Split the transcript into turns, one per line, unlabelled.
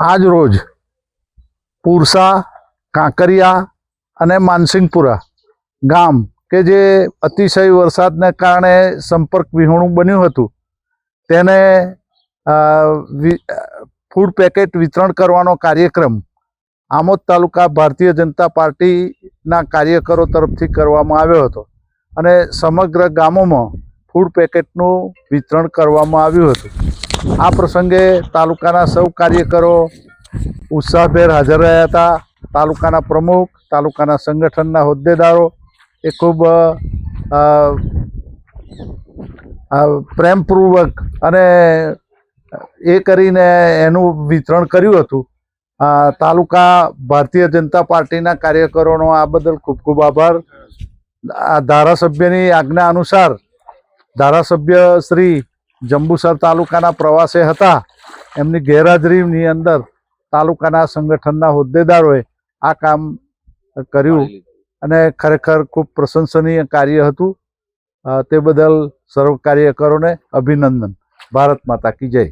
આજ રોજ પુરસા, કાંકરિયા અને માનસિંગપુરા ગામ કે જે અતિશય વરસાદને કારણે સંપર્ક વિહોણું બન્યું હતું, તેને ફૂડ પેકેટ વિતરણ કરવાનો કાર્યક્રમ આમોદ તાલુકા ભારતીય જનતા પાર્ટીના કાર્યકરો તરફથી કરવામાં આવ્યો હતો અને સમગ્ર ગામોમાં ફૂડ પેકેટનું વિતરણ કરવામાં આવ્યું હતું. આ પ્રસંગે તાલુકાના સૌ કાર્યકરો ઉત્સાહભેર હાજર રહ્યા હતા. તાલુકાના પ્રમુખ, તાલુકાના સંગઠનના હોદ્દેદારો, એ ખૂબ પ્રેમપૂર્વક અને એ કરીને એનું વિતરણ કર્યું હતું. તાલુકા ભારતીય જનતા પાર્ટીના કાર્યકરોનો આ બદલ ખૂબ ખૂબ આભાર. આ ધારાસભ્યની આજ્ઞા અનુસાર ધારાસભ્ય શ્રી જંબુસર તાલુકાના પ્રવાસે હતા. એમની ગેરહાજરીની અંદર તાલુકાના સંગઠનના હોદ્દેદારોએ આ કામ કર્યું અને ખરેખર ખૂબ પ્રશંસનીય કાર્ય હતું. તે બદલ સર્વ કાર્યકરોને અભિનંદન. ભારત માતા કી જય.